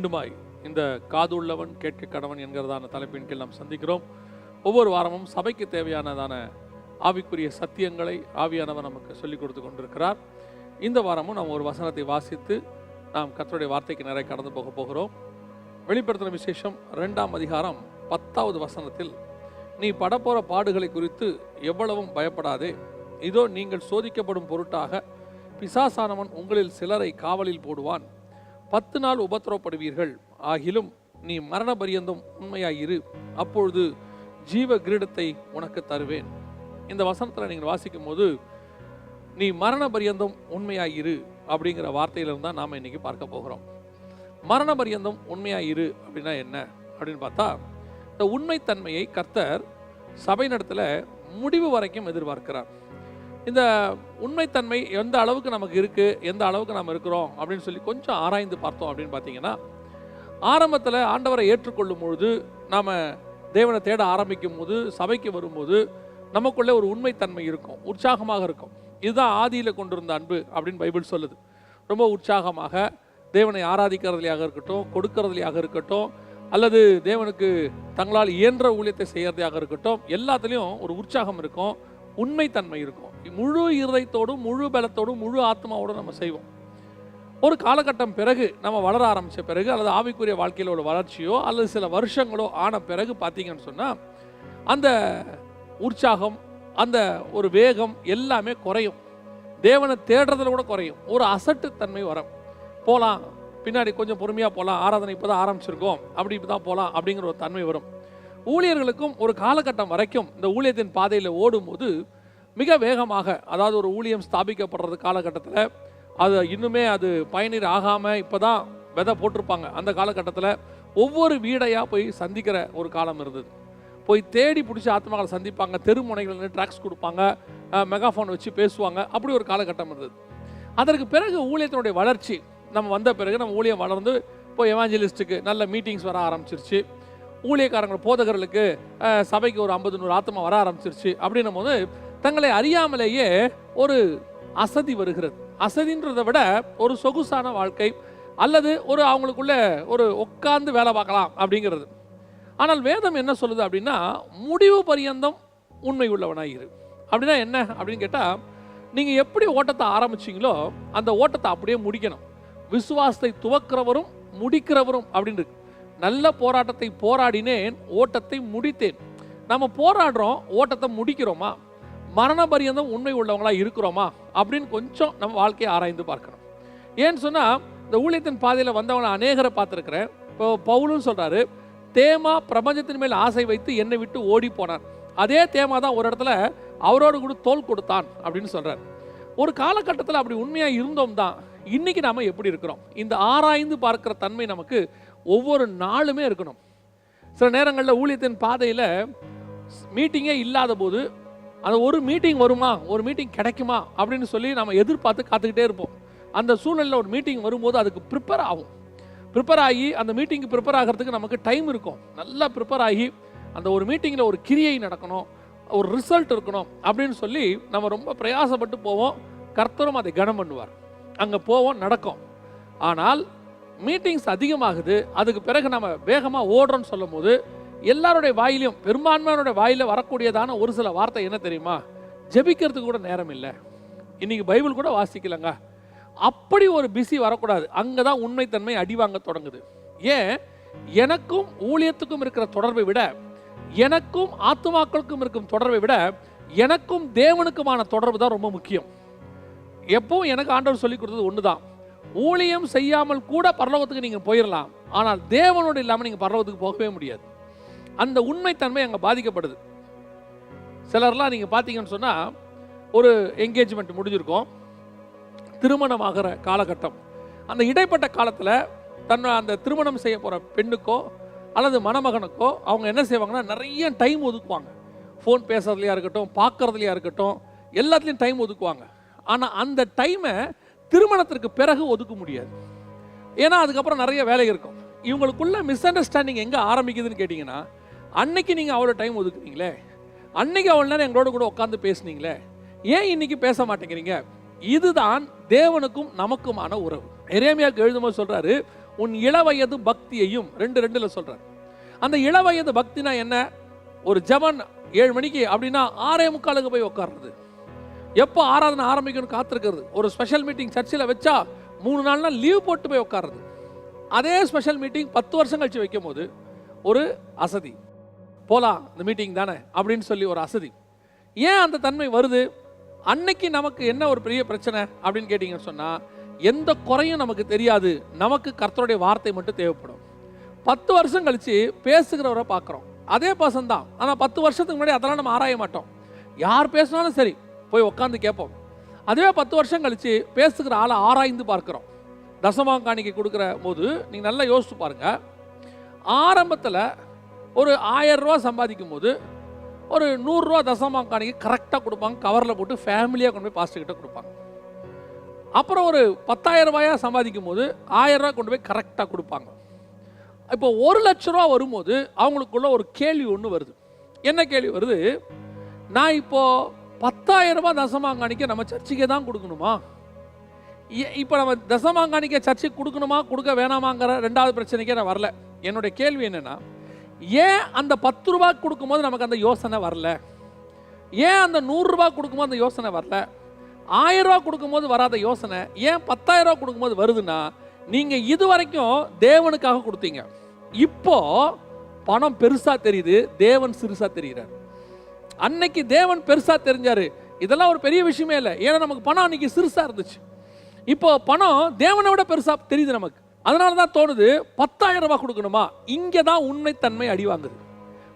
மீண்டுமாய் இந்த காது உள்ளவன் கேட்க கடவன் என்கிறதான தலைப்பின் கீழ் நாம் சந்திக்கிறோம். ஒவ்வொரு வாரமும் சபைக்கு தேவையானதான ஆவிக்குரிய சத்தியங்களை ஆவியானவர் நமக்கு சொல்லிக் கொடுத்து கொண்டிருக்கிறார். இந்த வாரமும் நாம் ஒரு வசனத்தை வாசித்து நாம் கத்தருடைய வார்த்தைக்கு நிறைய கடந்து போக போகிறோம். வெளிப்படுத்தின விசேஷம் ரெண்டாம் அதிகாரம் பத்தாவது வசனத்தில் நீ படப்போகிற பாடுகளை குறித்து எவ்வளவும் பயப்படாதே. இதோ நீங்கள் சோதிக்கப்படும் பொருட்டாக பிசாசானவன் உங்களில் சிலரை காவலில் போடுவான். பத்து நாள் உபத்திரவப்படுவீர்கள். ஆகிலும் நீ மரண பரியந்தம் உண்மையாயிரு. அப்பொழுது ஜீவ கிரீடத்தை உனக்கு தருவேன். இந்த வசனத்தில் நீங்கள் வாசிக்கும் போது நீ மரண பரியந்தம் உண்மையாயிரு அப்படிங்கிற வார்த்தையிலிருந்து தான் நாம் இன்னைக்கு பார்க்க போகிறோம். மரண பரியந்தம் உண்மையாயிரு அப்படின்னா என்ன? அப்படின்னு பார்த்தா இந்த உண்மைத்தன்மையை கர்த்தர் சபை நடத்துல முடிவு வரைக்கும் எதிர்பார்க்கிறார். இந்த உண்மைத்தன்மை எந்த அளவுக்கு நமக்கு இருக்குது எந்த அளவுக்கு நம்ம இருக்கிறோம் அப்படின்னு சொல்லி கொஞ்சம் ஆராய்ந்து பார்த்தோம் அப்படின்னு பார்த்தீங்கன்னா ஆரம்பத்தில் ஆண்டவரை ஏற்றுக்கொள்ளும் பொழுது நாம் தேவனை தேட ஆரம்பிக்கும் போது சபைக்கு வரும்போது நமக்குள்ளே ஒரு உண்மைத்தன்மை இருக்கும் உற்சாகமாக இருக்கும். இதுதான் ஆதியில் கொண்டிருந்த அன்பு அப்படின்னு பைபிள் சொல்லுது. ரொம்ப உற்சாகமாக தேவனை ஆராதிக்கிறதுலையாக இருக்கட்டும் கொடுக்கறதுலையாக இருக்கட்டும் அல்லது தேவனுக்கு தங்களால் இயன்ற ஊழியத்தை செய்கிறதையாக இருக்கட்டும் எல்லாத்துலேயும் ஒரு உற்சாகம் இருக்கும் உண்மைத்தன்மை இருக்கும். முழு இருதயத்தோடும் முழு பலத்தோடும் முழு ஆத்மாவோடும் நம்ம செய்வோம். ஒரு காலகட்டம் பிறகு நம்ம வளர ஆரம்பித்த பிறகு அல்லது ஆவிக்குரிய வாழ்க்கையில் ஒரு வளர்ச்சியோ அல்லது சில வருஷங்களோ ஆன பிறகு பார்த்தீங்கன்னு சொன்னால் அந்த உற்சாகம் அந்த ஒரு வேகம் எல்லாமே குறையும். தேவனை தேடுறதுல கூட குறையும். ஒரு அசட்டுத்தன்மை வரும். போகலாம் பின்னாடி கொஞ்சம் பொறுமையாக போகலாம் ஆராதனை இப்போ தான் ஆரம்பிச்சிருக்கோம் அப்படி இப்போ தான் போகலாம் அப்படிங்கிற ஒரு தன்மை வரும். ஊழியர்களுக்கும் ஒரு காலகட்டம் வரைக்கும் இந்த ஊழியத்தின் பாதையில் ஓடும்போது மிக வேகமாக அதாவது ஒரு ஊழியம் ஸ்தாபிக்கப்படுறது காலகட்டத்தில் அது இன்னுமே அது பயனீர் ஆகாமல் இப்போ தான் விதை போட்டிருப்பாங்க. அந்த காலகட்டத்தில் ஒவ்வொரு வீடையாக போய் சந்திக்கிற ஒரு காலம் இருந்தது. போய் தேடி பிடிச்சி ஆத்மாக்களை சந்திப்பாங்க தெருமுனைகள் ட்ராக்ஸ் கொடுப்பாங்க மெகாஃபோன் வச்சு பேசுவாங்க அப்படி ஒரு காலகட்டம் இருந்தது. அதற்கு பிறகு ஊழியத்தினுடைய வளர்ச்சி நம்ம வந்த பிறகு நம்ம ஊழியம் வளர்ந்து இப்போ எவாஞ்சலிஸ்ட்டுக்கு நல்ல மீட்டிங்ஸ் வர ஆரம்பிச்சிருச்சு. ஊழியக்காரங்க போதகர்களுக்கு சபைக்கு ஒரு ஐம்பது நூறு ஆத்மா வர ஆரம்பிச்சிருச்சு. அப்படின்னும் போது தங்களை அறியாமலேயே ஒரு அசதி வருகிறது. அசதின்றதை விட ஒரு சொகுசான வாழ்க்கை அல்லது ஒரு அவங்களுக்குள்ள ஒரு உட்கார்ந்து வேலை பார்க்கலாம் அப்படிங்கிறது. ஆனால் வேதம் என்ன சொல்லுது அப்படின்னா முடிவு பரியந்தம் உண்மை உள்ளவனாயிரு. அப்படின்னா என்ன அப்படின்னு கேட்டால் நீங்கள் எப்படி ஓட்டத்தை ஆரம்பிச்சீங்களோ அந்த ஓட்டத்தை அப்படியே முடிக்கணும். விசுவாசத்தை துவக்கிறவரும் முடிக்கிறவரும் அப்படின்னு இருக்கு. நல்ல போராட்டத்தை போராடினேன் ஓட்டத்தை முடித்தேன். நம்ம போராடுறோம் ஓட்டத்தை முடிக்கிறோமா? மரண பரியந்தம் உண்மை உள்ளவங்களா இருக்கிறோமா அப்படின்னு கொஞ்சம் நம்ம வாழ்க்கையை ஆராய்ந்து பார்க்கணும். ஏன்னு சொன்னால் இந்த ஊழியத்தின் பாதையில் வந்தவங்களை அநேகரை பார்த்துருக்குறேன். இப்போ பவுலும் சொல்கிறாரு தேமா பிரபஞ்சத்தின் மேல் ஆசை வைத்து என்னை விட்டு ஓடி போனார் அதே தேமா தான் ஒரு இடத்துல அவரோடு கூட தோல் கொடுத்தான் அப்படின்னு சொல்கிறார் ஒரு காலகட்டத்தில் அப்படி உண்மையாக இருந்தோம் தான். இன்னைக்கு நாம் எப்படி இருக்கிறோம்? இந்த ஆராய்ந்து பார்க்குற தன்மை நமக்கு ஒவ்வொரு நாளுமே இருக்கணும். சில நேரங்களில் ஊழியத்தின் பாதையில் மீட்டிங்கே இல்லாத போது அந்த ஒரு மீட்டிங் வருமா? ஒரு மீட்டிங் கிடைக்குமா? அப்படின்னு சொல்லி நம்ம எதிர்பார்த்து காத்துக்கிட்டே இருப்போம். அந்த சூழ்நிலையில் ஒரு மீட்டிங் வரும்போது அதுக்கு ப்ரிப்பேர் ஆகும். ப்ரிப்பேர் ஆகி அந்த மீட்டிங்க்கு ப்ரிப்பேர் ஆகிறதுக்கு நமக்கு டைம் இருக்கும். நல்லா ப்ரிப்பேர் ஆகி அந்த ஒரு மீட்டிங்கில் ஒரு கிரியை நடக்கணும் ஒரு ரிசல்ட் இருக்கணும் அப்படின்னு சொல்லி நம்ம ரொம்ப பிரயாசப்பட்டு போவோம். கர்த்தரும் அதை கனம் பண்ணுவார். அங்கே போவோம் நடக்கும். ஆனால் மீட்டிங்ஸ் அதிகமாகுது. அதுக்கு பிறகு நம்ம வேகமாக ஓடுறோம்னு சொல்லும் போது எல்லாருடைய வாயிலையும் பெரும்பான்மையானோட வாயில வரக்கூடியதான ஒரு சில வார்த்தை என்ன தெரியுமா? ஜெபிக்கிறதுக்கு கூட நேரம் இல்லை இன்னைக்கு பைபிள் கூட வாசிக்கலங்க. அப்படி ஒரு பிஸி வரக்கூடாது. அங்கே தான் உண்மைத்தன்மை அடி வாங்க தொடங்குது. ஏன்? எனக்கும் ஊழியத்துக்கும் இருக்கிற தொடர்பை விட எனக்கும் ஆத்துமாக்களுக்கும் இருக்கும் தொடர்பை விட எனக்கும் தேவனுக்குமான தொடர்பு தான் ரொம்ப முக்கியம். எப்பவும் எனக்கு ஆண்டவர் சொல்லி கொடுத்தது ஒன்று தான் ஊழியம் செய்யாமல் கூட பரலோகத்துக்கு நீங்கள் போயிடலாம் ஆனால் தேவனோடு இல்லாமல் நீங்கள் பரலோகத்துக்கு போகவே முடியாது. அந்த உண்மைத்தன்மை அங்கே பாதிக்கப்படுது. சிலர்லாம் நீங்கள் பார்த்தீங்கன்னு சொன்னால் ஒரு என்கேஜ்மெண்ட் முடிஞ்சிருக்கும். திருமணமாகிற காலகட்டம். அந்த இடைப்பட்ட காலத்தில் தன்னை அந்த திருமணம் செய்ய போகிற பெண்ணுக்கோ அல்லது மணமகனுக்கோ அவங்க என்ன செய்வாங்கன்னா நிறைய டைம் ஒதுக்குவாங்க. ஃபோன் பேசுறதுலையா இருக்கட்டும் பார்க்கறதுலையா இருக்கட்டும் எல்லாத்துலேயும் டைம் ஒதுக்குவாங்க. ஆனால் அந்த டைமை திருமணத்திற்கு பிறகு ஒதுக்க முடியாது. ஏன்னா அதுக்கப்புறம் நிறைய வேலை இருக்கும். இவங்களுக்குள்ள மிஸ் அண்டர்ஸ்டாண்டிங் எங்கே ஆரம்பிக்குதுன்னு கேட்டிங்கன்னா அன்னைக்கு நீங்கள் அவ்வளோ டைம் ஒதுக்குனீங்களே? அன்னைக்கு அவ்வளோ நேரம் எங்களோட கூட உட்காந்து பேசுனீங்களே? ஏன் இன்னைக்கு பேச மாட்டேங்கிறீங்க? இதுதான் தேவனுக்கும் நமக்குமான உறவு. எரேமியாவுக்கு எழுதும்போது சொல்கிறாரு உன் இளவயது பக்தியையும் ரெண்டு ரெண்டில் சொல்கிறார் அந்த இளவயது பக்தினா என்ன? ஒரு ஜபன் ஏழு மணிக்கு அப்படின்னா ஆறே முக்காலுக்கு போய் உட்காடுறது எப்போ ஆராதனை ஆரம்பிக்கணும்னு காத்திருக்கிறது? ஒரு ஸ்பெஷல் மீட்டிங் சர்ச்சில் வச்சா மூணு நாள்னா லீவ் போட்டு போய் உட்காடுறது அதே ஸ்பெஷல் மீட்டிங் பத்து வருஷம் கழிச்சு வைக்கும் போது ஒரு அசதி. போகலாம் இந்த மீட்டிங் தானே அப்படின்னு சொல்லி ஒரு அசதி. ஏன் அந்த தன்மை வருது? அன்னைக்கு நமக்கு என்ன ஒரு பெரிய பிரச்சனை அப்படின்னு கேட்டிங்கன்னு சொன்னால் எந்த குறையும் நமக்கு தெரியாது. நமக்கு கர்த்தருடைய வார்த்தை மட்டும் தேவைப்படும். பத்து வருஷம் கழித்து பேசுகிறவரை பார்க்குறோம். அதே பர்சன் தான். ஆனால் பத்து வருஷத்துக்கு முன்னாடி அதெல்லாம் நம்ம ஆராய மாட்டோம். யார் பேசினாலும் சரி போய் உட்காந்து கேட்போம். அதுவே பத்து வருஷம் கழித்து பேசுகிற ஆளை ஆராய்ந்து பார்க்குறோம். தசமாங்காணிக்கு கொடுக்குற போது நீங்கள் நல்லா யோசித்து பாருங்கள் ஆரம்பத்தில் ஒரு ஆயிரம் ரூபா சம்பாதிக்கும் போது ஒரு நூறுரூவா தசமாம் காணிக்கு கரெக்டாக கொடுப்பாங்க கவரில் போட்டு ஃபேமிலியாக கொண்டு போய் பாஸ்டர்கிட்ட கொடுப்பாங்க. அப்புறம் ஒரு பத்தாயிரம் ரூபாயா சம்பாதிக்கும் போது ஆயிரரூவா கொண்டு போய் கரெக்டாக கொடுப்பாங்க. இப்போ ஒரு லட்ச ரூபா வரும்போது அவங்களுக்குள்ள ஒரு கேள்வி ஒன்று வருது. என்ன கேள்வி வருது? நான் இப்போது பத்தாயிரம் ரூபா தசமாங்காணிக்க நம்ம சர்ச்சுக்கே தான் கொடுக்கணுமா? ஏ- இப்போ நம்ம தசமாங்காணிக்க சர்ச்சுக்கு கொடுக்கணுமா கொடுக்க வேணாமாங்கிற ரெண்டாவது பிரச்சனைக்கே நான் வரல. என்னுடைய கேள்வி என்னென்னா ஏன் அந்த பத்து ரூபா கொடுக்கும்போது நமக்கு அந்த யோசனை வரல? ஏன் அந்த நூறுரூபா கொடுக்கும்போது அந்த யோசனை வரல? ஆயிரம் ரூபா கொடுக்கும்போது வராத யோசனை ஏன் பத்தாயிரம் ரூபா கொடுக்கும்போது வருதுன்னா நீங்கள் இது வரைக்கும் தேவனுக்காக கொடுத்தீங்க. இப்போ பணம் பெருசா தெரியுது தேவன் சிறுசா தெரிகிறார். அன்னைக்கு தேவன் பெருசா தெரிஞ்சாரு. இதெல்லாம் ஒரு பெரிய விஷயமே இல்லை. ஏன்னா நமக்கு பணம் அன்னைக்கு சிறுசா இருந்துச்சு. இப்போ பணம் தேவனை விட பெருசா தெரியுது நமக்கு. அதனால தான் தோணுது பத்தாயிரம் ரூபாய் கொடுக்கணுமா? இங்கே தான் உண்மைத்தன்மை அடி வாங்குது.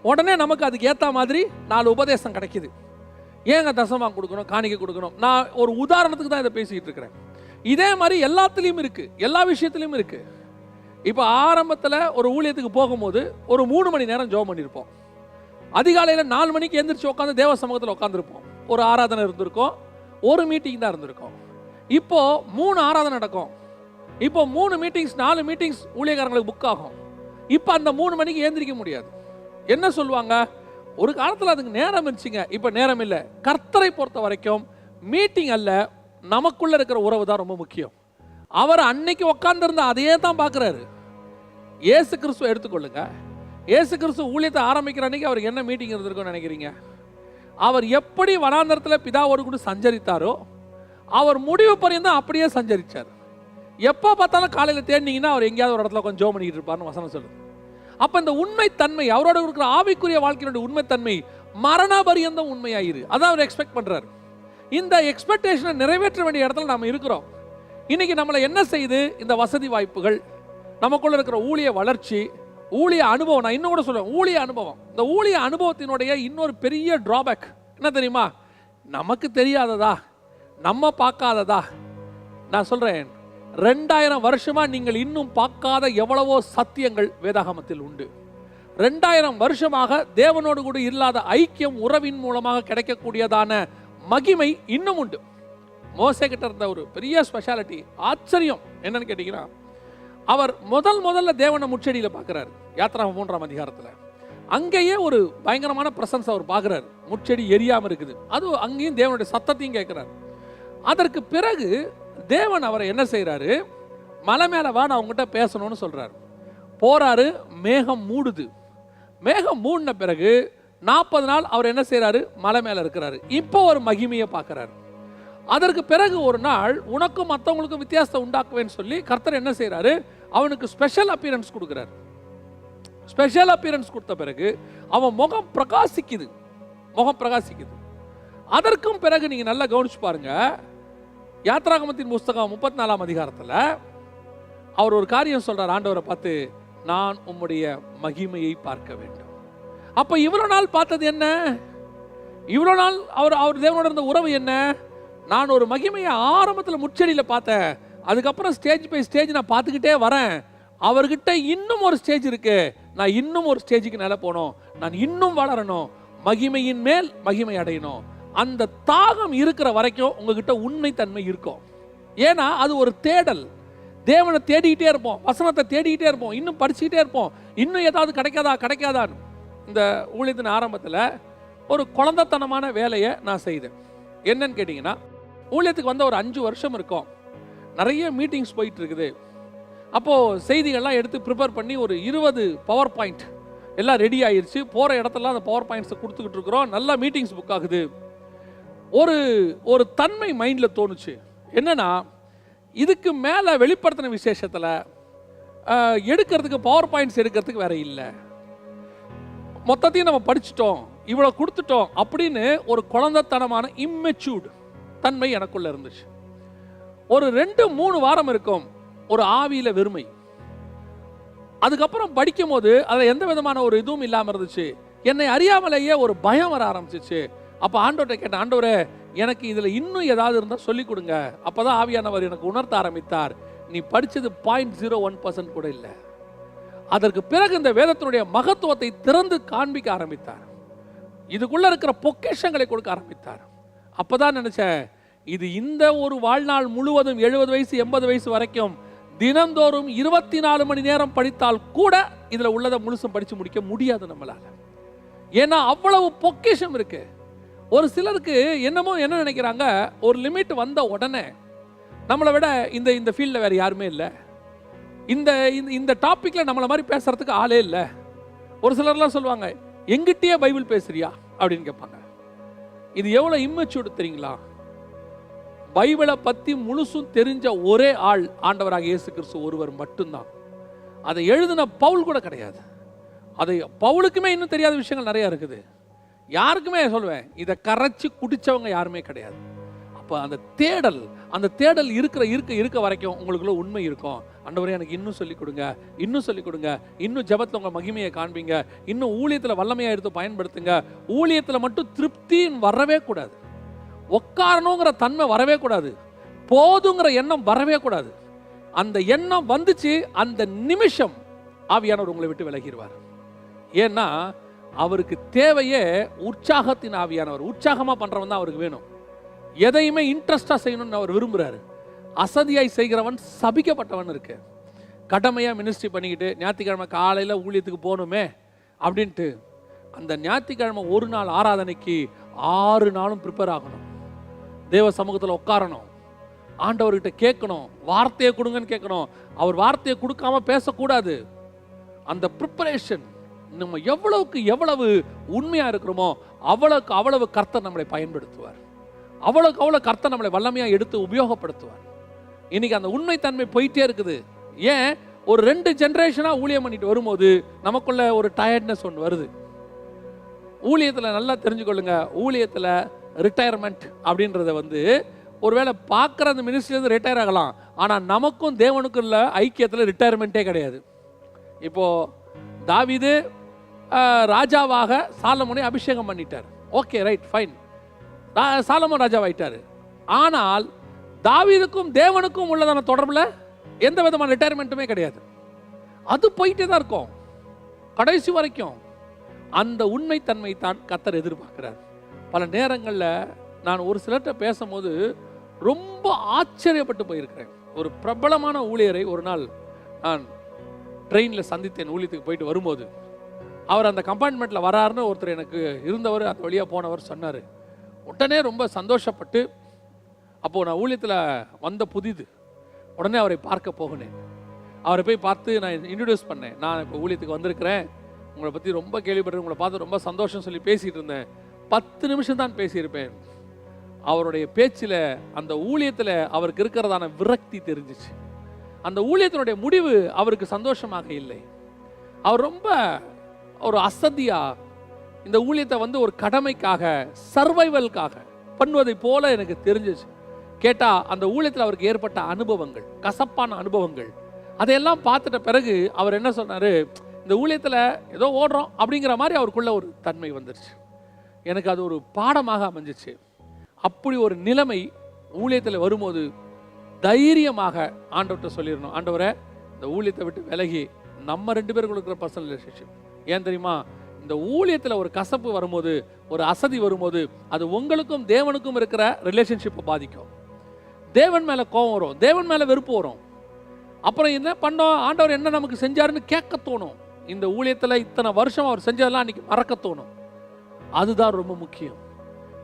உடனே நமக்கு அதுக்கு ஏற்ற மாதிரி நாலு உபதேசம் கிடைக்குது. ஏங்க தசமாக கொடுக்கணும் காணிக்கை கொடுக்கணும்? நான் ஒரு உதாரணத்துக்கு தான் இதை பேசிக்கிட்டு இருக்கிறேன். இதே மாதிரி எல்லாத்துலேயும் இருக்குது எல்லா விஷயத்துலையும் இருக்குது இப்போ ஆரம்பத்தில் ஒரு ஊழியத்துக்கு போகும்போது ஒரு மூணு மணி நேரம் ஜோம் பண்ணியிருப்போம் அதிகாலையில் நாலு மணிக்கு எந்திரிச்சு உட்காந்து தேவ சமூகத்தில் உட்காந்துருப்போம் ஒரு ஆராதனை இருந்திருக்கும் ஒரு மீட்டிங் தான் இருந்திருக்கும். இப்போது மூணு ஆராதனை நடக்கும். இப்போ மூணு மீட்டிங்ஸ் நாலு மீட்டிங்ஸ் ஊழியக்காரங்களுக்கு புக் ஆகும். இப்போ அந்த மூணு மணிக்கு ஏந்திரிக்க முடியாது. என்ன சொல்லுவாங்க? ஒரு காலத்தில் அதுக்கு நேரம் இருந்துச்சுங்க. இப்போ நேரம் இல்லை. கர்த்தரை பொறுத்த வரைக்கும் மீட்டிங் அல்ல நமக்குள்ளே இருக்கிற உறவு தான் ரொம்ப முக்கியம். அவர் அன்னைக்கு உட்காந்துருந்த அதையே தான் பார்க்குறாரு. ஏசு கிறிஸ்துவை எடுத்துக்கொள்ளுங்க. ஏசு கிறிஸ்து ஊழியத்தை ஆரம்பிக்கிற அன்னைக்கு அவருக்கு என்ன மீட்டிங் இருந்திருக்கும்னு நினைக்கிறீங்க? அவர் எப்படி வனாந்தரத்தில் பிதாவோடு கூட சஞ்சரித்தாரோ அவர் முடிவு பரியந்தம் அப்படியே சஞ்சரித்தார் எப்போ பார்த்தாலும் காலையில் தேடினீங்கன்னா அவர் எங்கேயாவது ஒரு இடத்துல கொஞ்சம் ஜோம் பண்ணிட்டு இருப்பார்னு வசனம் சொல்லுது. அப்போ இந்த உண்மைத்தன்மை அவரோட இருக்கிற ஆவிக்குரிய வாழ்க்கையினுடைய உண்மைத்தன்மை மரண பரியந்தம் உண்மையாயிரு. அதான் அவர் எக்ஸ்பெக்ட் பண்ணுறாரு இந்த எக்ஸ்பெக்டேஷனை நிறைவேற்ற வேண்டிய இடத்துல நாம் இருக்கிறோம். இன்னைக்கு நம்மளை என்ன செய்து இந்த வசதி வாய்ப்புகள் நமக்குள்ள இருக்கிற ஊழிய வளர்ச்சி ஊழிய அனுபவம். நான் இன்னும் கூட சொல்லுவேன் ஊழிய அனுபவம். இந்த ஊழிய அனுபவத்தினுடைய இன்னொரு பெரிய டிராபேக் என்ன தெரியுமா? நமக்கு தெரியாததா? நம்ம பார்க்காததா? நான் சொல்கிறேன் ரெண்டாயிரம் வருஷமா நீங்கள் இன்னும் பார்க்காத எவ்வளவோ சத்தியங்கள் வேதாகமத்தில் உண்டு. ரெண்டாயிரம் வருஷமாக தேவனோடு கூட இல்லாத ஐக்கியம் உறவின் மூலமாக கிடைக்கக்கூடியதான மகிமை இன்னும் உண்டு. மோசே கிட்ட இருந்த ஒரு பெரிய ஸ்பெஷாலிட்டி ஆச்சரியம் என்னன்னு கேட்டீங்கன்னா அவர் முதல் முதல்ல தேவனை முச்செடியில் பார்க்குறாரு யாத்ரா மூன்றாம் அதிகாரத்தில். அங்கேயே ஒரு பயங்கரமான பிரசன்ஸ் அவர் பார்க்குறாரு முச்செடி எரியாமல் இருக்குது. அது அங்கேயும் தேவனுடைய சத்தத்தையும் கேட்குறாரு அதற்கு பிறகு தேவன் அவரை என்ன செய்கிறாரு மலை மேல வா நான் உங்ககிட்ட பேசணும்னு சொல்றாரு. போறாரு மேகம் மூடுது. மேகம் மூடின பிறகு நாற்பது நாள் அவர் என்ன செய்கிறாரு மலை மேல இருக்கிறாரு. இப்போ ஒரு மகிமையை பார்க்குறாரு. அதற்கு பிறகு ஒரு நாள் உனக்கும் மற்றவங்களுக்கும் வித்தியாசத்தை உண்டாக்குவேன்னு சொல்லி கர்த்தர் என்ன செய்கிறாரு அவனுக்கு ஸ்பெஷல் அப்பியரன்ஸ் கொடுக்குறாரு. ஸ்பெஷல் அப்பியரன்ஸ் கொடுத்த பிறகு அவன் முகம் பிரகாசிக்குது. முகம் பிரகாசிக்குது. அதற்கும் பிறகு நீங்க நல்லா கவனிச்சு பாருங்க யாத்ராகமத்தின் புஸ்தகம் முப்பத்தி நாலாம் அதிகாரத்தில் அவர் ஒரு காரியம் சொல்கிறார் ஆண்டவரை பார்த்து நான் உம்முடைய மகிமையை பார்க்க வேண்டும். அப்போ இவ்வளோ நாள் பார்த்தது என்ன? இவ்வளோ நாள் அவர் அவர் தேவனோட இருந்த உறவு என்ன? நான் ஒரு மகிமையை ஆரம்பத்தில் முச்செடியில் பார்த்தேன். அதுக்கப்புறம் ஸ்டேஜ் பை ஸ்டேஜ் நான் பார்த்துக்கிட்டே வரேன். அவர்கிட்ட இன்னும் ஒரு ஸ்டேஜ் இருக்கு. நான் இன்னும் ஒரு ஸ்டேஜுக்கு நில போகணும். நான் இன்னும் வளரணும். மகிமையின் மேல் மகிமை அடையணும். அந்த தாகம் இருக்கிற வரைக்கும் உங்ககிட்ட உண்மைத்தன்மை இருக்கும். ஏன்னா அது ஒரு தேடல். தேவனை தேடிக்கிட்டே இருப்போம். வசனத்தை தேடிக்கிட்டே இருப்போம். இன்னும் படிச்சுக்கிட்டே இருப்போம். இன்னும் ஏதாவது கிடைக்காதா? கிடைக்காதான்னு. இந்த ஊழியத்தின் ஆரம்பத்தில் ஒரு குழந்தைத்தனமான வேலையை நான் செய்தேன். என்னன்னு கேட்டிங்கன்னா ஊழியத்துக்கு வந்த ஒரு அஞ்சு வருஷம் இருக்கும். நிறைய மீட்டிங்ஸ் போயிட்டு இருக்குது அப்போது செய்திகள்லாம் எடுத்து ப்ரிப்பேர் பண்ணி ஒரு இருபது பவர் பாயிண்ட் எல்லாம் ரெடி ஆயிடுச்சு போகிற இடத்துல அந்த பவர் பாயிண்ட்ஸை கொடுத்துக்கிட்டு இருக்கிறோம். நல்லா மீட்டிங்ஸ் புக் ஆகுது. ஒரு ஒரு தன்மை மைண்டில் தோணுச்சு. என்னென்னா இதுக்கு மேலே வெளிப்படுத்தின விசேஷத்தில் எடுக்கிறதுக்கு பவர் பாயிண்ட்ஸ் எடுக்கிறதுக்கு வேற இல்லை. மொத்தத்தையும் நம்ம படிச்சிட்டோம் இவ்வளோ கொடுத்துட்டோம் அப்படின்னு ஒரு குழந்தைத்தனமான இம்மெச்சூர்டு தன்மை எனக்குள்ளே இருந்துச்சு. ஒரு ரெண்டு மூணு வாரம் இருக்கும் ஒரு ஆவியில் வெறுமை. அதுக்கப்புறம் படிக்கும் போது அதில் எந்த விதமான ஒரு இதுவும் இல்லாமல் இருந்துச்சு. என்னை அறியாமலேயே ஒரு பயம் வர ஆரம்பிச்சிச்சு. அப்போ ஆண்டவர்கிட்ட கேட்டேன் ஆண்டவரே எனக்கு இதில் இன்னும் ஏதாவது இருந்தால் சொல்லிக் கொடுங்க. அப்பதான் ஆவியானவர் எனக்கு உணர்த்த ஆரம்பித்தார். நீ படித்தது பாயிண்ட் ஜீரோ ஒன் பர்சன்ட் கூட இல்லை. அதற்கு பிறகு இந்த வேதத்தினுடைய மகத்துவத்தை திறந்து காண்பிக்க ஆரம்பித்தார். இதுக்குள்ளே இருக்கிற பொக்கேஷங்களை கொடுக்க ஆரம்பித்தார். அப்பதான் நினச்சேன் இது இந்த ஒரு வாழ்நாள் முழுவதும் எழுபது வயசு எண்பது வயசு வரைக்கும் தினந்தோறும் இருபத்தி நாலு மணி நேரம் படித்தால் கூட இதில் உள்ளதை முழுசும் படித்து முடிக்க முடியாது நம்மளால. ஏன்னா அவ்வளவு பொக்கேஷம் இருக்குது ஒரு சிலருக்கு என்னமோ என்ன நினைக்கிறாங்க ஒரு லிமிட் வந்த உடனே நம்மளை விட இந்த இந்த ஃபீல்டில் வேற யாருமே இல்லை. இந்த இந்த இந்த டாப்பிக்கில் நம்மளை மாதிரி பேசுறதுக்கு ஆளே இல்லை. ஒரு சிலர்லாம் சொல்லுவாங்க எங்கிட்டயே பைபிள் பேசுறியா? அப்படின்னு கேட்பாங்க. இது எவ்வளோ இம்மெச்சூர்டு தெரியுங்களா? பைபிளை பற்றி முழுசும் தெரிஞ்ச ஒரே ஆள் ஆண்டவராக இயேசு கிறிஸ்து ஒருவர் மட்டும்தான். அதை எழுதின பவுல் கூட கிடையாது. அதை பவுலுக்குமே இன்னும் தெரியாத விஷயங்கள் நிறைய இருக்குது. யாருக்குமே சொல்லுவேன் இதை கரைச்சி குடிச்சவங்க யாருமே கிடையாது. அப்போ அந்த தேடல் அந்த தேடல் இருக்கிற இருக்க இருக்க வரைக்கும் உங்களுக்குள்ள உண்மை இருக்கும். அண்டவரே எனக்கு இன்னும் சொல்லிக் கொடுங்க இன்னும் சொல்லிக் கொடுங்க இன்னும் ஜெபத்தில் உங்கள் மகிமையை காண்பீங்க இன்னும் ஊழியத்தில் வல்லமையாக எடுத்து பயன்படுத்துங்க. ஊழியத்தில் மட்டும் திருப்தின்னு வரவே கூடாது. உட்காரணுங்கிற தன்மை வரவே கூடாது. போதுங்கிற எண்ணம் வரவே கூடாது. அந்த எண்ணம் வந்துச்சு அந்த நிமிஷம் ஆவியானவர் உங்களை விட்டு விலகிடுவார். ஏன்னா அவருக்கு தேவையே உற்சாகத்தின் ஆவியானவர். உற்சாகமாக பண்ணுறவன் தான் அவருக்கு வேணும். எதையுமே இன்ட்ரெஸ்டாக செய்யணும்னு அவர் விரும்புகிறாரு அசதியாய் செய்கிறவன் சபிக்கப்பட்டவன் இருக்கு. கடமையாக மினிஸ்ட்ரி பண்ணிக்கிட்டு ஞாயிற்றுக்கிழமை காலையில் ஊழியத்துக்கு போகணுமே அப்படின்ட்டு அந்த ஞாயிற்றுக்கிழமை ஒரு நாள் ஆராதனைக்கு ஆறு நாளும் ப்ரிப்பேர் ஆகணும். தேவ சமூகத்தில் உட்காரணும். ஆண்டவர்கிட்ட கேட்கணும். வார்த்தையை கொடுங்கன்னு கேட்கணும். அவர் வார்த்தையை கொடுக்காம பேசக்கூடாது. அந்த ப்ரிப்பரேஷன் நம்ம எவ்வளவுக்கு எவ்வளவு உண்மையாக இருக்கிறோமோ அவ்வளவுக்கு அவ்வளவு கர்த்தர் நம்மளை பயன்படுத்துவார். அவ்வளவுக்கு அவ்வளோ கர்த்தர் நம்மளை வல்லமையாக எடுத்து உபயோகப்படுத்துவார். இன்னைக்கு அந்த உண்மைத்தன்மை போயிட்டே இருக்குது. ஏன்? ஒரு ரெண்டு ஜென்ரேஷனாக ஊழியம் பண்ணிட்டு வரும்போது நமக்குள்ள ஒரு டயர்ட்னஸ் ஒன்று வருது. ஊழியத்தில் நல்லா தெரிஞ்சுக்கொள்ளுங்க. ஊழியத்தில் ரிட்டையர்மெண்ட் அப்படின்றத வந்து ஒருவேளை பார்க்குற அந்த மினிஸ்ட்ரிலேருந்து ரிட்டையர் ஆகலாம். ஆனால் நமக்கும் தேவனுக்கும் இல்லை ஐக்கியத்தில் ரிட்டையர்மெண்ட்டே கிடையாது. இப்போது தாவிது ராஜாவாக சாலமோனை அபிஷேகம் பண்ணிட்டார். Okay right fine. சாலமோன் ராஜாவாயிட்டார். ஆனால் தாவீதுக்கும் தேவனுக்கும் உள்ளதான தொடர்பில் எந்த விதமான ரிட்டையர்மெண்ட்டுமே கிடையாது. அது போயிட்டே தான் இருக்கும். கடைசி வரைக்கும் அந்த உண்மைத்தன்மை தான் கத்தர் எதிர்பார்க்கிறார். பல நேரங்களில் நான் ஒரு சிலர்கிட்ட பேசும்போது ரொம்ப ஆச்சரியப்பட்டு போயிருக்கிறேன். ஒரு பிரபலமான ஊழியரை ஒரு நாள் நான் ட்ரெயினில் சந்தித்தேன் ஊழியத்துக்கு போயிட்டு வரும்போது. அவர் அந்த கம்பார்ட்மெண்ட்டில் வராருன்னு ஒருத்தர் எனக்கு இருந்தவர் அந்த வழியாக போனவர் சொன்னார். உடனே ரொம்ப சந்தோஷப்பட்டு அப்போது நான் ஊழியத்தில் வந்த புதிது. உடனே அவரை பார்க்க போகினேன். அவரை போய் பார்த்து நான் இன்ட்ரடியூஸ் பண்ணேன். நான் இப்போ ஊழியத்துக்கு வந்திருக்கிறேன். உங்களை பற்றி ரொம்ப கேள்விப்பட்டேன் உங்களை பார்த்து ரொம்ப சந்தோஷம் சொல்லி பேசிகிட்டு இருந்தேன். பத்து நிமிஷம் தான் பேசியிருப்பேன். அவருடைய பேச்சில் அந்த ஊழியத்தில் அவருக்கு இருக்கிறதான விரக்தி தெரிஞ்சிச்சு. அந்த ஊழியத்தினுடைய முடிவு அவருக்கு சந்தோஷமாக இல்லை. அவர் ரொம்ப ஒரு அசதியா இந்த ஊழியத்தை வந்து ஒரு கடமைக்காக சர்வைவல்காக பண்ணுவதை போல எனக்கு தெரிஞ்சிச்சு. கேட்டால் அந்த ஊழியத்தில் அவருக்கு ஏற்பட்ட அனுபவங்கள் கசப்பான அனுபவங்கள் அதையெல்லாம் பார்த்துட்ட பிறகு அவர் என்ன சொன்னார் இந்த ஊழியத்தில் ஏதோ ஓடுறோம் அப்படிங்கிற மாதிரி அவருக்குள்ள ஒரு தன்மை வந்துருச்சு. எனக்கு அது ஒரு பாடமாக அமைஞ்சிச்சு. அப்படி ஒரு நிலைமை ஊழியத்தில் வரும்போது தைரியமாக ஆண்டவர்கிட்ட சொல்லிடணும். ஆண்டவரை இந்த ஊழியத்தை விட்டு விலகி நம்ம ரெண்டு பேருக்குள்ள இருக்கிற பர்சனல் ரிலேஷன்ஷிப் ஏன் தெரியுமா? இந்த ஊழியத்தில் ஒரு கசப்பு வரும்போது ஒரு அசதி வரும்போது அது உங்களுக்கும் தேவனுக்கும் இருக்கிற ரிலேஷன்ஷிப்பை பாதிக்கும். தேவன் மேலே கோபம் வரும். தேவன் மேலே வெறுப்பு வரும். அப்புறம் என்ன பண்ணோம்? ஆண்டவர் என்ன நமக்கு செஞ்சாருன்னு கேட்க தோணும். இந்த ஊழியத்தில் இத்தனை வருஷம் அவர் செஞ்சதெல்லாம் அன்னைக்கு மறக்க தோணும். அதுதான் ரொம்ப முக்கியம்.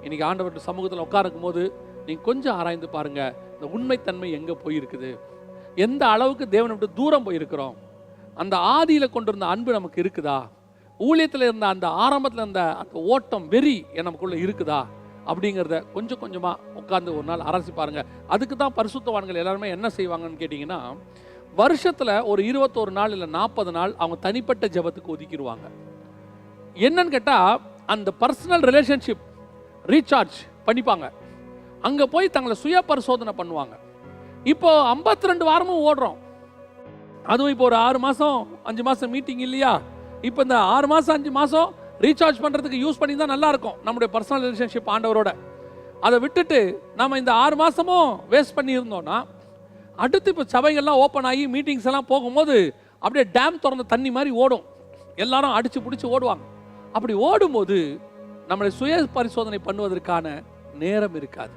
இன்னைக்கு ஆண்டவர்கிட்ட சமூகத்தில் உட்காருக்கும் போது நீங்கள் கொஞ்சம் ஆராய்ந்து பாருங்கள் இந்த உண்மைத்தன்மை எங்கே போயிருக்குது? எந்த அளவுக்கு தேவனை விட்டு தூரம் போயிருக்கிறோம்? அந்த ஆதியில் கொண்டிருந்த அன்பு நமக்கு இருக்குதா? ஊழியத்தில் இருந்த அந்த ஆரம்பத்தில் இருந்த அந்த ஓட்டம் வெறி நமக்குள்ளே இருக்குதா? அப்படிங்கிறத கொஞ்சம் கொஞ்சமாக உட்காந்து ஒரு நாள் அரசி பாருங்கள் அதுக்கு தான் பரிசுத்தவான்கள் எல்லாருமே என்ன செய்வாங்கன்னு கேட்டிங்கன்னா வருஷத்தில் ஒரு இருபத்தோரு நாள் இல்லை நாற்பது நாள் அவங்க தனிப்பட்ட ஜெபத்துக்கு ஒதுக்கிடுவாங்க என்னன்னு கேட்டால் அந்த பர்சனல் ரிலேஷன்ஷிப் ரீசார்ஜ் பண்ணிப்பாங்க. அங்கே போய் தங்களை சுய பரிசோதனை பண்ணுவாங்க. இப்போ 52 ரெண்டு வாரமும் ஓடுறோம். அதுவும் இப்போ ஒரு ஆறு மாதம் அஞ்சு மாதம் மீட்டிங் இல்லையா? இப்போ இந்த ஆறு மாதம் அஞ்சு மாதம் ரீசார்ஜ் பண்ணுறதுக்கு யூஸ் பண்ணி தான் நல்லாயிருக்கும் நம்முடைய பர்சனல் ரிலேஷன்ஷிப் ஆண்டவரோட. அதை விட்டுட்டு நம்ம இந்த ஆறு மாதமும் வேஸ்ட் பண்ணியிருந்தோம்னா அடுத்து இப்போ சபைகள்லாம் ஓப்பன் ஆகி மீட்டிங்ஸ் எல்லாம் போகும்போது அப்படியே டேம் திறந்த தண்ணி மாதிரி ஓடும். எல்லாரும் அடித்து பிடிச்சி ஓடுவாங்க. அப்படி ஓடும்போது நம்மளை சுய பரிசோதனை பண்ணுவதற்கான நேரம் இருக்காது.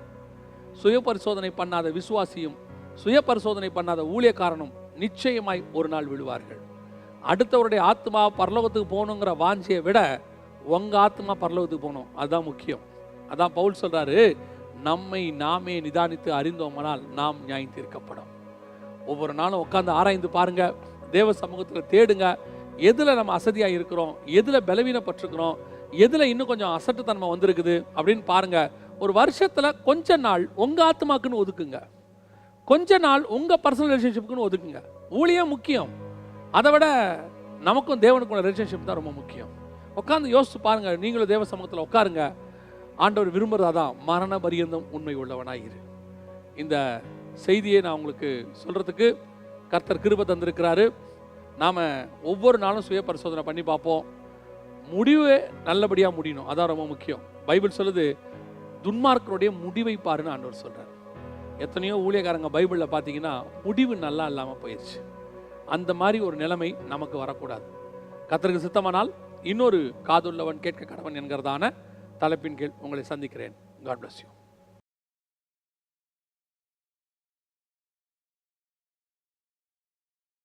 சுய பரிசோதனை பண்ணாத விசுவாசியும் சுய பரிசோதனை பண்ணாத ஊழியக்காரனும் நிச்சயமாய் ஒரு நாள் விழுவார்கள். அடுத்தவருடைய ஆத்மா பரலோகத்துக்கு போகணுங்கிற வாஞ்சியை விட உங்கள் ஆத்மா பரலோகத்துக்கு போகணும். அதுதான் முக்கியம். அதான் பவுல் சொல்கிறாரு நம்மை நாமே நிதானித்து அறிந்தோமானால் நாம் நியாயம் தீர்க்கப்படும். ஒவ்வொரு நாளும் உட்காந்து ஆராய்ந்து பாருங்கள் தேவ சமூகத்தில் தேடுங்க எதில் நம்ம அசதியாக இருக்கிறோம் எதில் பலவீனப்பட்டிருக்கிறோம் எதில் இன்னும் கொஞ்சம் அசட்டுத்தன்மை வந்திருக்குது அப்படின்னு பாருங்க. ஒரு வருஷத்தில் கொஞ்ச நாள் உங்கள் ஆத்மாக்குன்னு ஒதுக்குங்க. கொஞ்ச நாள் உங்கள் பர்சனல் ரிலேஷன்ஷிப்புக்குன்னு ஒதுக்குங்க. ஊழியம் முக்கியம். அதை விட நமக்கும் தேவனுக்குள்ள ரிலேஷன்ஷிப் தான் ரொம்ப முக்கியம். உட்காந்து யோசித்து பாருங்கள் நீங்களும் தேவ சமூகத்தில் உட்காருங்க. ஆண்டவர் விரும்புறதா மரண பரியந்தம் உண்மை உள்ளவனாயிரு இந்த செய்தியை நான் உங்களுக்கு சொல்கிறதுக்கு கர்த்தர் கிருபை தந்திருக்கிறாரு. நாம் ஒவ்வொரு நாளும் சுய பரிசோதனை பண்ணி பார்ப்போம். முடிவு நல்லபடியாக முடியணும். அதான் ரொம்ப முக்கியம். பைபிள் சொல்லுது துன்மார்க்கனுடைய முடிவை பாருன்னு ஆண்டவர் சொல்கிறார் எத்தனையோ ஊழியக்காரங்க பைபிளில் பார்த்தீங்கன்னா முடிவு நல்லா இல்லாமல் போயிடுச்சு அந்த மாதிரி ஒரு நிலைமை நமக்கு வரக்கூடாது. கத்தருக்கு சித்தமானால் இன்னொரு காதுள்ளவன் கேட்க கடவன் என்கிறதான தலைப்பின் கீழ் உங்களை சந்திக்கிறேன். God bless you